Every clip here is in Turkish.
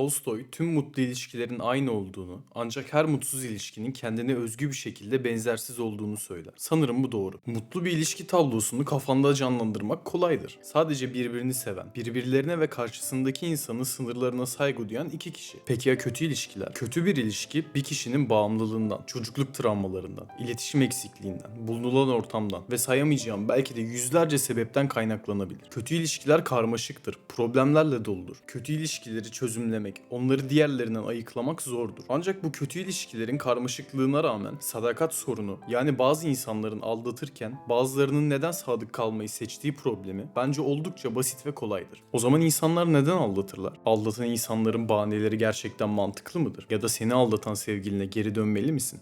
Tolstoy tüm mutlu ilişkilerin aynı olduğunu ancak her mutsuz ilişkinin kendine özgü bir şekilde benzersiz olduğunu söyler. Sanırım bu doğru. Mutlu bir ilişki tablosunu kafanda canlandırmak kolaydır. Sadece birbirini seven, birbirlerine ve karşısındaki insanın sınırlarına saygı duyan iki kişi. Peki ya kötü ilişkiler? Kötü bir ilişki bir kişinin bağımlılığından, çocukluk travmalarından, iletişim eksikliğinden, bulunulan ortamdan ve sayamayacağım belki de yüzlerce sebepten kaynaklanabilir. Kötü ilişkiler karmaşıktır, problemlerle doludur. Kötü ilişkileri çözümlemek, onları diğerlerinden ayıklamak zordur. Ancak bu kötü ilişkilerin karmaşıklığına rağmen sadakat sorunu yani bazı insanların aldatırken bazılarının neden sadık kalmayı seçtiği problemi bence oldukça basit ve kolaydır. O zaman insanlar neden aldatırlar? Aldatan insanların bahaneleri gerçekten mantıklı mıdır? Ya da seni aldatan sevgiline geri dönmeli misin?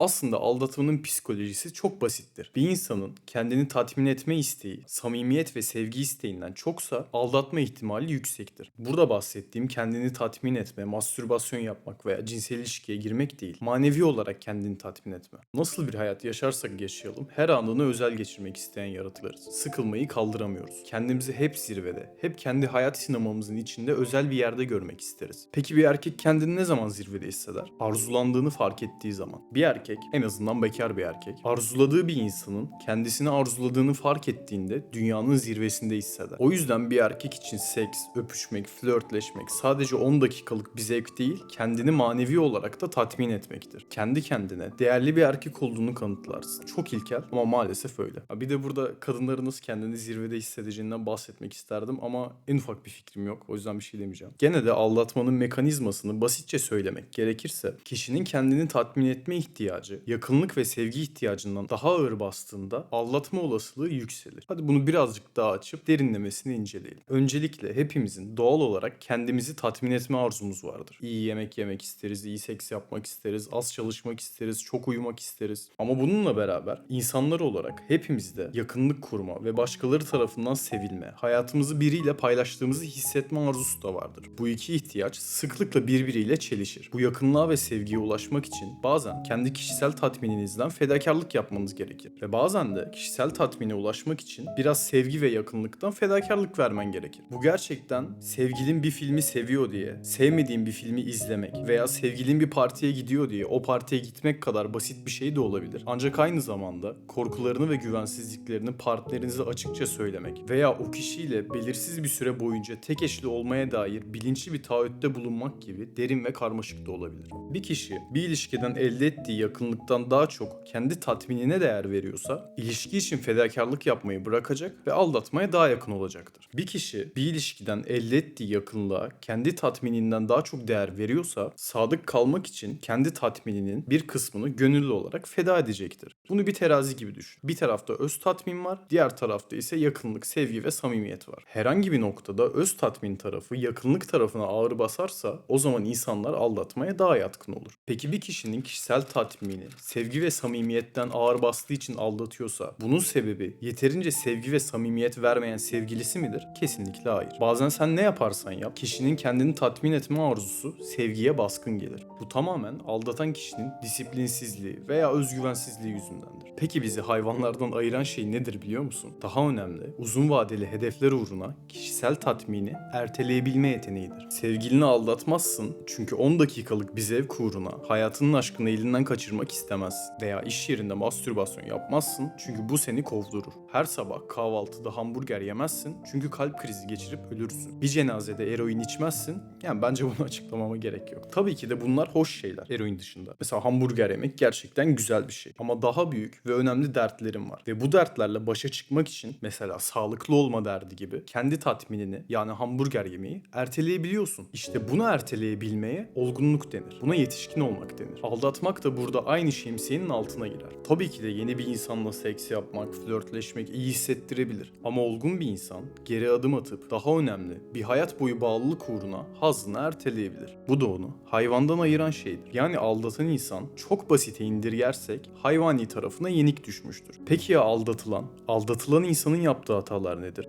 Aslında aldatmanın psikolojisi çok basittir. Bir insanın kendini tatmin etme isteği, samimiyet ve sevgi isteğinden çoksa aldatma ihtimali yüksektir. Burada bahsettiğim kendini tatmin etme, mastürbasyon yapmak veya cinsel ilişkiye girmek değil, manevi olarak kendini tatmin etme. Nasıl bir hayat yaşarsak yaşayalım, her anını özel geçirmek isteyen yaratıklarız. Sıkılmayı kaldıramıyoruz. Kendimizi hep zirvede, hep kendi hayat sinemamızın içinde özel bir yerde görmek isteriz. Peki bir erkek kendini ne zaman zirvede hisseder? Arzulandığını fark ettiği zaman. Bir erkek, en azından bekar bir erkek, arzuladığı bir insanın kendisini arzuladığını fark ettiğinde dünyanın zirvesinde hisseder. O yüzden bir erkek için seks, öpüşmek, flörtleşmek sadece 10 dakikalık bir zevk değil, kendini manevi olarak da tatmin etmektir. Kendi kendine değerli bir erkek olduğunu kanıtlarsın. Çok ilkel ama maalesef öyle. Bir de burada kadınların nasıl kendini zirvede hissedeceğinden bahsetmek isterdim ama en ufak bir fikrim yok. O yüzden bir şey demeyeceğim. Gene de aldatmanın mekanizmasını basitçe söylemek gerekirse kişinin kendini tatmin etme ihtiyacı, yakınlık ve sevgi ihtiyacından daha ağır bastığında aldatma olasılığı yükselir. Hadi bunu birazcık daha açıp derinlemesine inceleyelim. Öncelikle hepimizin doğal olarak kendimizi tatmin etme arzumuz vardır. İyi yemek yemek isteriz, iyi seks yapmak isteriz, az çalışmak isteriz, çok uyumak isteriz. Ama bununla beraber insanlar olarak hepimizde yakınlık kurma ve başkaları tarafından sevilme, hayatımızı biriyle paylaştığımızı hissetme arzusu da vardır. Bu iki ihtiyaç sıklıkla birbiriyle çelişir. Bu yakınlığa ve sevgiye ulaşmak için bazen kendi kişisel tatmininizden fedakarlık yapmanız gerekir. Ve bazen de kişisel tatmine ulaşmak için biraz sevgi ve yakınlıktan fedakarlık vermen gerekir. Bu gerçekten sevgilin bir filmi seviyor diye, sevmediğin bir filmi izlemek veya sevgilin bir partiye gidiyor diye o partiye gitmek kadar basit bir şey de olabilir. Ancak aynı zamanda korkularını ve güvensizliklerini partnerinize açıkça söylemek veya o kişiyle belirsiz bir süre boyunca tek eşli olmaya dair bilinçli bir taahhütte bulunmak gibi derin ve karmaşık da olabilir. Bir kişi bir ilişkiden elde ettiği yakınlıktan daha çok kendi tatminine değer veriyorsa ilişki için fedakarlık yapmayı bırakacak ve aldatmaya daha yakın olacaktır. Bir kişi bir ilişkiden elde ettiği yakınlığa kendi tatmininden daha çok değer veriyorsa sadık kalmak için kendi tatmininin bir kısmını gönüllü olarak feda edecektir. Bunu bir terazi gibi düşün. Bir tarafta öz tatmin var, diğer tarafta ise yakınlık, sevgi ve samimiyet var. Herhangi bir noktada öz tatmin tarafı yakınlık tarafına ağır basarsa o zaman insanlar aldatmaya daha yatkın olur. Peki bir kişinin kişisel tatmini, sevgi ve samimiyetten ağır bastığı için aldatıyorsa bunun sebebi yeterince sevgi ve samimiyet vermeyen sevgilisi midir? Kesinlikle hayır. Bazen sen ne yaparsan yap kişinin kendini tatmin etme arzusu sevgiye baskın gelir. Bu tamamen aldatan kişinin disiplinsizliği veya özgüvensizliği yüzündendir. Peki bizi hayvanlardan ayıran şey nedir biliyor musun? Daha önemli uzun vadeli hedefler uğruna kişisel tatmini erteleyebilme yeteneğidir. Sevgilini aldatmazsın çünkü 10 dakikalık bir zevk uğruna hayatının aşkını elinden kaçırmak istemezsin. Veya iş yerinde mastürbasyon yapmazsın çünkü bu seni kovdurur. Her sabah kahvaltıda hamburger yemezsin çünkü kalp krizi geçirip ölürsün. Bir cenazede eroin içmezsin yani bence bunu açıklamama gerek yok. Tabii ki de bunlar hoş şeyler eroin dışında. Mesela hamburger yemek gerçekten güzel bir şey. Ama daha büyük ve önemli dertlerim var. Ve bu dertlerle başa çıkmak için mesela sağlıklı olma derdi gibi kendi tatminini yani hamburger yemeyi erteleyebiliyorsun. İşte bunu erteleyebilmeye olgunluk denir. Buna yetişkin olmak denir. Aldatmak da burada aynı şemsiyenin altına girer. Tabii ki de yeni bir insanla seks yapmak, flörtleşmek iyi hissettirebilir. Ama olgun bir insan geri adım atıp daha önemli bir hayat boyu bağlılık uğruna hazzını erteleyebilir. Bu da onu hayvandan ayıran şeydir. Yani aldatan insan çok basite indirgersek hayvani tarafına yenik düşmüştür. Peki ya aldatılan? Aldatılan insanın yaptığı hatalar nedir?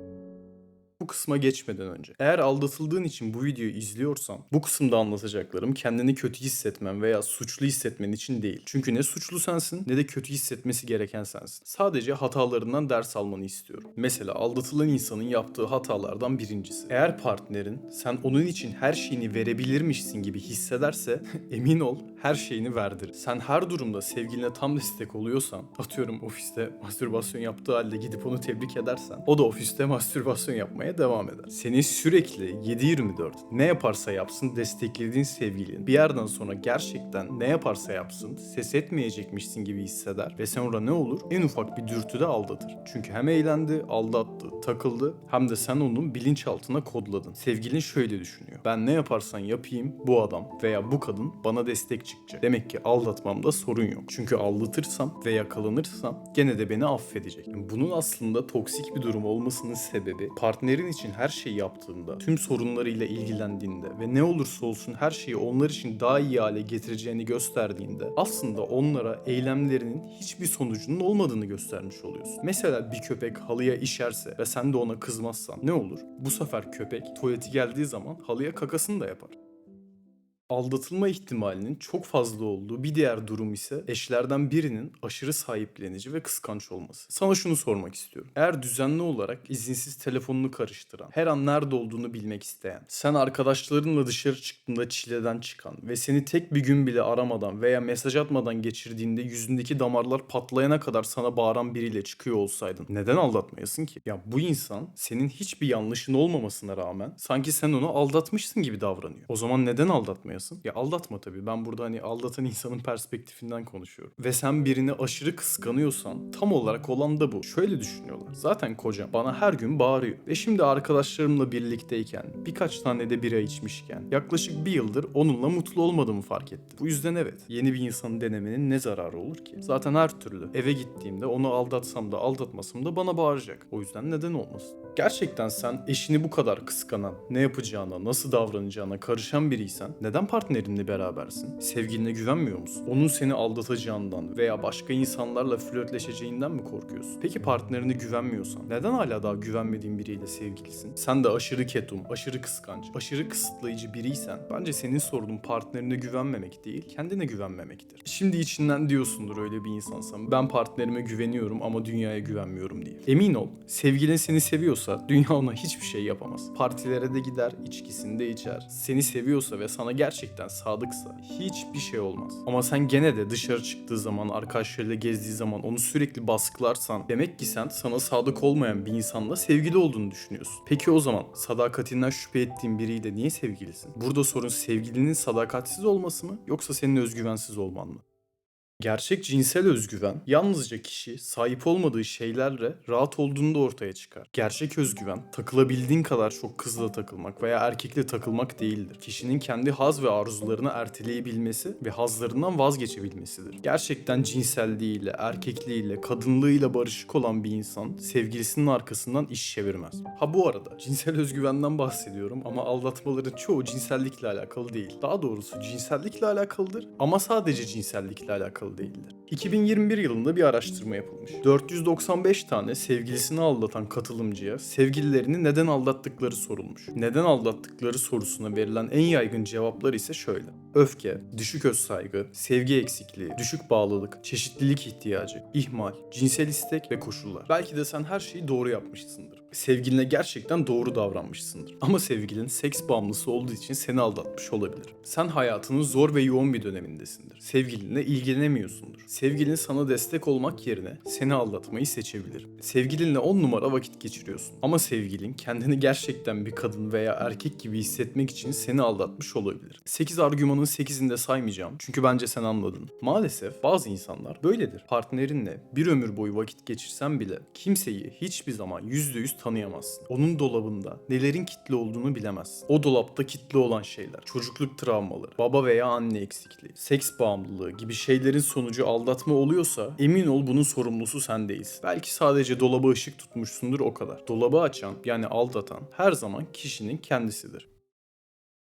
Bu kısma geçmeden önce. Eğer aldatıldığın için bu videoyu izliyorsan bu kısımda anlatacaklarım kendini kötü hissetmen veya suçlu hissetmen için değil. Çünkü ne suçlu sensin ne de kötü hissetmesi gereken sensin. Sadece hatalarından ders almanı istiyorum. Mesela aldatılan insanın yaptığı hatalardan birincisi. Eğer partnerin sen onun için her şeyini verebilirmişsin gibi hissederse emin ol her şeyini verdir. Sen her durumda sevgiline tam destek oluyorsan atıyorum ofiste mastürbasyon yaptığı halde gidip onu tebrik edersen o da ofiste mastürbasyon yapmaya devam eder. Seni sürekli 7-24 ne yaparsa yapsın desteklediğin sevgilin bir yerden sonra gerçekten ne yaparsa yapsın ses etmeyecekmişsin gibi hisseder ve sonra ne olur? En ufak bir dürtüde aldatır. Çünkü hem eğlendi, aldattı, takıldı hem de sen onun bilinçaltına kodladın. Sevgilin şöyle düşünüyor. Ben ne yaparsan yapayım bu adam veya bu kadın bana destek çıkacak. Demek ki aldatmamda sorun yok. Çünkü aldatırsam ve yakalanırsam gene de beni affedecek. Bunun aslında toksik bir durum olmasının sebebi partnerin için her şeyi yaptığında, tüm sorunlarıyla ilgilendiğinde ve ne olursa olsun her şeyi onlar için daha iyi hale getireceğini gösterdiğinde aslında onlara eylemlerinin hiçbir sonucunun olmadığını göstermiş oluyorsun. Mesela bir köpek halıya işerse ve sen de ona kızmazsan ne olur? Bu sefer köpek tuvaleti geldiği zaman halıya kakasını da yapar. Aldatılma ihtimalinin çok fazla olduğu bir diğer durum ise eşlerden birinin aşırı sahiplenici ve kıskanç olması. Sana şunu sormak istiyorum. Eğer düzenli olarak izinsiz telefonunu karıştıran, her an nerede olduğunu bilmek isteyen, sen arkadaşlarınla dışarı çıktığında çileden çıkan ve seni tek bir gün bile aramadan veya mesaj atmadan geçirdiğinde yüzündeki damarlar patlayana kadar sana bağıran biriyle çıkıyor olsaydın neden aldatmayasın ki? Ya bu insan senin hiçbir yanlışın olmamasına rağmen sanki sen onu aldatmışsın gibi davranıyor. O zaman neden aldatmayasın? Ya aldatma tabii. Ben burada hani aldatan insanın perspektifinden konuşuyorum. Ve sen birini aşırı kıskanıyorsan tam olarak olan da bu. Şöyle düşünüyorlar. Zaten kocam bana her gün bağırıyor. Ve şimdi arkadaşlarımla birlikteyken, birkaç tane de bira içmişken yaklaşık bir yıldır onunla mutlu olmadığımı fark ettim. Bu yüzden evet yeni bir insanı denemenin ne zararı olur ki? Zaten her türlü eve gittiğimde onu aldatsam da aldatmasam da bana bağıracak. O yüzden neden olmasın? Gerçekten sen eşini bu kadar kıskanan, ne yapacağına, nasıl davranacağına karışan biriysen neden partnerinle berabersin? Sevgiline güvenmiyor musun? Onun seni aldatacağından veya başka insanlarla flörtleşeceğinden mi korkuyorsun? Peki partnerine güvenmiyorsan neden hala daha güvenmediğin biriyle sevgilisin? Sen de aşırı ketum, aşırı kıskanç, aşırı kısıtlayıcı biriysen bence senin sorunun partnerine güvenmemek değil, kendine güvenmemektir. Şimdi içinden diyorsundur öyle bir insansan. Ben partnerime güveniyorum ama dünyaya güvenmiyorum diye. Emin ol, sevgilin seni seviyorsa dünya ona hiçbir şey yapamaz. Partilere de gider, içkisini de içer. Seni seviyorsa ve sana gerçekten sadıksa hiçbir şey olmaz. Ama sen gene de dışarı çıktığı zaman, arkadaşlarıyla gezdiği zaman onu sürekli baskılarsan demek ki sen sana sadık olmayan bir insanla sevgili olduğunu düşünüyorsun. Peki o zaman sadakatinden şüphe ettiğin biriyle niye sevgilisin? Burada sorun sevgilinin sadakatsiz olması mı yoksa senin özgüvensiz olman mı? Gerçek cinsel özgüven yalnızca kişi sahip olmadığı şeylerle rahat olduğunda ortaya çıkar. Gerçek özgüven takılabildiğin kadar çok kızla takılmak veya erkekle takılmak değildir. Kişinin kendi haz ve arzularını erteleyebilmesi ve hazlarından vazgeçebilmesidir. Gerçekten cinselliğiyle, erkekliğiyle, kadınlığıyla barışık olan bir insan sevgilisinin arkasından iş çevirmez. Ha bu arada cinsel özgüvenden bahsediyorum ama aldatmaların çoğu cinsellikle alakalı değil. Daha doğrusu cinsellikle alakalıdır ama sadece cinsellikle alakalı değildir. 2021 yılında bir araştırma yapılmış. 495 tane sevgilisini aldatan katılımcıya sevgililerini neden aldattıkları sorulmuş. Neden aldattıkları sorusuna verilen en yaygın cevaplar ise şöyle. Öfke, düşük özsaygı, sevgi eksikliği, düşük bağlılık, çeşitlilik ihtiyacı, ihmal, cinsel istek ve koşullar. Belki de sen her şeyi doğru yapmışsındır. Sevgiline gerçekten doğru davranmışsındır. Ama sevgilin seks bağımlısı olduğu için seni aldatmış olabilir. Sen hayatının zor ve yoğun bir dönemindesindir. Sevgilinle ilgilenemiyorsundur. Sevgilin sana destek olmak yerine seni aldatmayı seçebilir. Sevgilinle 10 numara vakit geçiriyorsun. Ama sevgilin kendini gerçekten bir kadın veya erkek gibi hissetmek için seni aldatmış olabilir. 8 argümanın 8'ini de saymayacağım. Çünkü bence sen anladın. Maalesef bazı insanlar böyledir. Partnerinle bir ömür boyu vakit geçirsen bile kimseyi hiçbir zaman %100 tanıyamazsın. Onun dolabında nelerin kitli olduğunu bilemezsin. O dolapta kitli olan şeyler, çocukluk travmaları, baba veya anne eksikliği, seks bağımlılığı gibi şeylerin sonucu aldatma oluyorsa emin ol bunun sorumlusu sen değilsin. Belki sadece dolaba ışık tutmuşsundur o kadar. Dolabı açan yani aldatan her zaman kişinin kendisidir.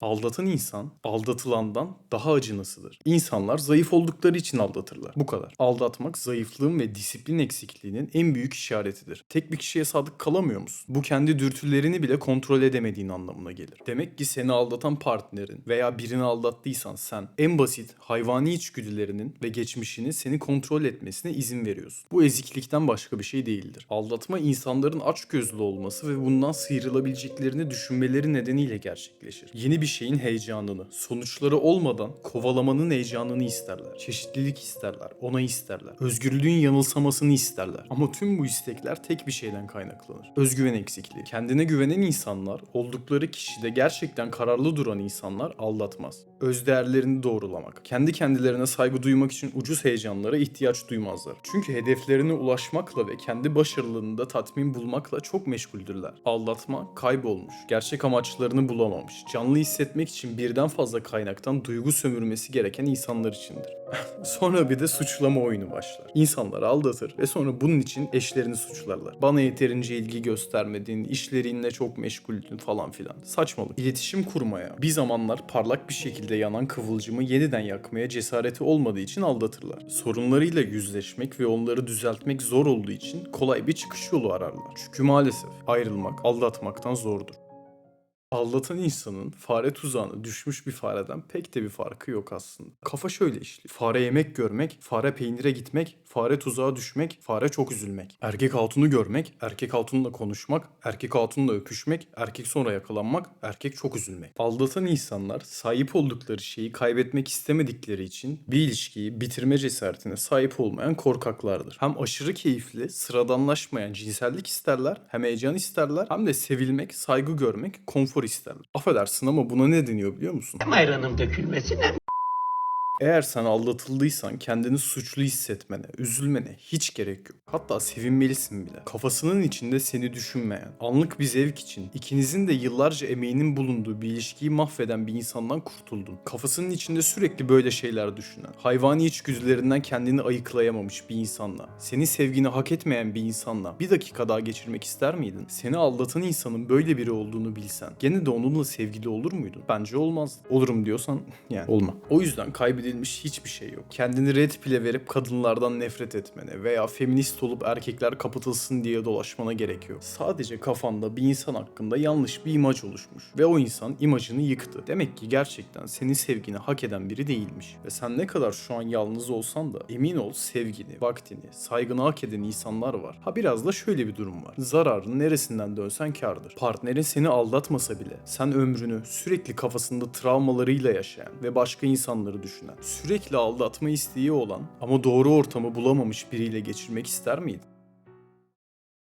Aldatan insan aldatılandan daha acınasıdır. İnsanlar zayıf oldukları için aldatırlar. Bu kadar. Aldatmak zayıflığın ve disiplin eksikliğinin en büyük işaretidir. Tek bir kişiye sadık kalamıyor musun? Bu kendi dürtülerini bile kontrol edemediğin anlamına gelir. Demek ki seni aldatan partnerin veya birini aldattıysan sen en basit hayvani içgüdülerinin ve geçmişinin seni kontrol etmesine izin veriyorsun. Bu eziklikten başka bir şey değildir. Aldatma insanların açgözlü olması ve bundan sıyrılabileceklerini düşünmeleri nedeniyle gerçekleşir. Yeni bir şeyin heyecanını, sonuçları olmadan kovalamanın heyecanını isterler. Çeşitlilik isterler, onay isterler. Özgürlüğün yanılsamasını isterler. Ama tüm bu istekler tek bir şeyden kaynaklanır. Özgüven eksikliği. Kendine güvenen insanlar, oldukları kişide gerçekten kararlı duran insanlar aldatmaz. Öz değerlerini doğrulamak, kendi kendilerine saygı duymak için ucuz heyecanlara ihtiyaç duymazlar. Çünkü hedeflerine ulaşmakla ve kendi başarılarında tatmin bulmakla çok meşguldürler. Aldatma kaybolmuş, gerçek amaçlarını bulamamış, canlı hissetmek için birden fazla kaynaktan duygu sömürmesi gereken insanlar içindir. sonra bir de suçlama oyunu başlar. İnsanlar aldatır ve sonra bunun için eşlerini suçlarlar. Bana yeterince ilgi göstermedin, işlerinle çok meşguldün falan filan. Saçmalık. İletişim kurmaya, bir zamanlar parlak bir şekilde yanan kıvılcımı yeniden yakmaya cesareti olmadığı için aldatırlar. Sorunlarıyla yüzleşmek ve onları düzeltmek zor olduğu için kolay bir çıkış yolu ararlar. Çünkü maalesef ayrılmak aldatmaktan zordur. Aldatan insanın fare tuzağına düşmüş bir fareden pek de bir farkı yok aslında. Kafa şöyle işliyor. Fare yemek görmek, fare peynire gitmek, fare tuzağa düşmek, fare çok üzülmek. Erkek hatunu görmek, erkek hatunla konuşmak, erkek hatunla öpüşmek, erkek sonra yakalanmak, erkek çok üzülmek. Aldatan insanlar sahip oldukları şeyi kaybetmek istemedikleri için bir ilişkiyi bitirme cesaretine sahip olmayan korkaklardır. Hem aşırı keyifli, sıradanlaşmayan cinsellik isterler, hem heyecan isterler, hem de sevilmek, saygı görmek, konfor isterler. Affedersin ama buna ne deniyor biliyor musun? Hem ayranın dökülmesine Eğer sen aldatıldıysan kendini suçlu hissetmene, üzülmene hiç gerek yok. Hatta sevinmelisin bile. Kafasının içinde seni düşünmeyen, anlık bir zevk için ikinizin de yıllarca emeğinin bulunduğu bir ilişkiyi mahveden bir insandan kurtuldun. Kafasının içinde sürekli böyle şeyler düşünen, hayvani içgüdülerinden kendini ayıklayamamış bir insanla, senin sevgini hak etmeyen bir insanla bir dakika daha geçirmek ister miydin? Seni aldatan insanın böyle biri olduğunu bilsen, gene de onunla sevgili olur muydun? Bence olmaz. Olurum diyorsan yani olma. O yüzden kaybedilmiş hiçbir şey yok. Kendini red pile verip kadınlardan nefret etmene veya feminist olup erkekler kapatılsın diye dolaşmana gerek yok. Sadece kafanda bir insan hakkında yanlış bir imaj oluşmuş ve o insan imajını yıktı. Demek ki gerçekten senin sevgini hak eden biri değilmiş. Ve sen ne kadar şu an yalnız olsan da emin ol sevgini, vaktini, saygını hak eden insanlar var. Ha biraz da şöyle bir durum var. Zararın neresinden dönsen kardır. Partnerin seni aldatmasa bile sen ömrünü sürekli kafasında travmalarıyla yaşayan ve başka insanları düşünen, sürekli aldatma isteği olan ama doğru ortamı bulamamış biriyle geçirmek ister miydin?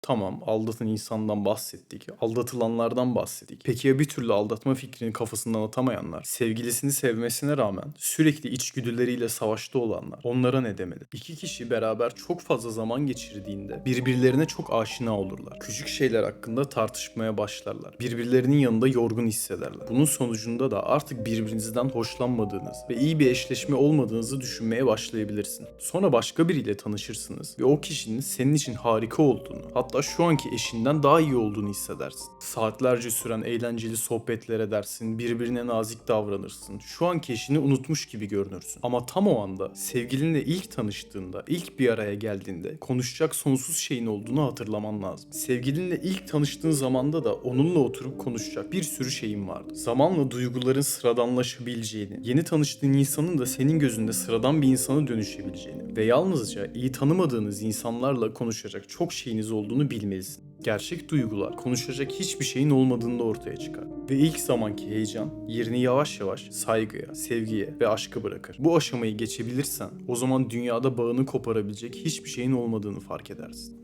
Tamam aldatan insandan bahsettik. Aldatılanlardan bahsettik. Peki ya bir türlü aldatma fikrini kafasından atamayanlar? Sevgilisini sevmesine rağmen sürekli içgüdüleriyle savaşta olanlar? Onlara ne demeli? İki kişi beraber çok fazla zaman geçirdiğinde birbirlerine çok aşina olurlar. Küçük şeyler hakkında tartışmaya başlarlar. Birbirlerinin yanında yorgun hissederler. Bunun sonucunda da artık birbirinizden hoşlanmadığınız ve iyi bir eşleşme olmadığınızı düşünmeye başlayabilirsin. Sonra başka biriyle tanışırsınız ve o kişinin senin için harika olduğunu, hatta şu anki eşinden daha iyi olduğunu hissedersin. Saatlerce süren eğlenceli sohbetler edersin, birbirine nazik davranırsın. Şu anki eşini unutmuş gibi görünürsün. Ama tam o anda sevgilinle ilk tanıştığında, ilk bir araya geldiğinde konuşacak sonsuz şeyin olduğunu hatırlaman lazım. Sevgilinle ilk tanıştığın zamanda da onunla oturup konuşacak bir sürü şeyin vardı. Zamanla duyguların sıradanlaşabileceğini, yeni tanıştığın insanın da senin gözünde sıradan bir insana dönüşebileceğini ve yalnızca iyi tanımadığınız insanlarla konuşacak çok şeyiniz olduğunu bilmelisin. Gerçek duygular konuşacak hiçbir şeyin olmadığında ortaya çıkar. Ve ilk zamanki heyecan yerini yavaş yavaş saygıya, sevgiye ve aşka bırakır. Bu aşamayı geçebilirsen o zaman dünyada bağını koparabilecek hiçbir şeyin olmadığını fark edersin.